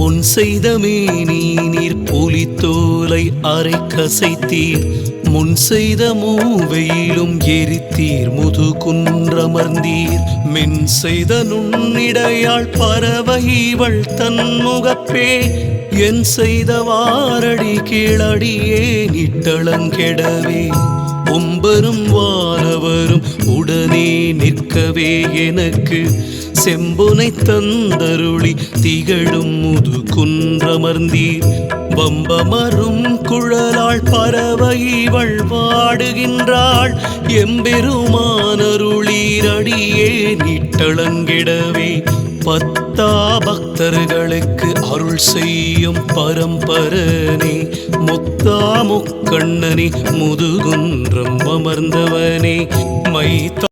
பொன் செய்தமே நீ நீர் புலித்தோலை அரை கசைத்தீர் முன் செய்த மூவையிலும் எரித்தீர் முது குன்றமர்ந்தீர் மின் செய்த நுண்ணிடையாள் பறவைவள் தன் முகப்பே. என் செய்த வாரடி கீழடியே நிட்டளங்கெடவே ஒம்பரும் வானவரும் உடனே நிற்கவே எனக்கு. செம்புனை தந்தருளி திகழும் முது குன்றமர்ந்தீர் வம்பமரும் குழலாள் பறவைவள் வாடுகின்றாள் எம்பெருமானருளீரடியே நிட்டளங்கிடவே. பத்தா பக்தர்களுக்கு அருள் செய்யும் பரம்பரனே. முத்தா முக்கண்ணனே முதுகுன்றம் அமர்ந்தவனே. மைத்தா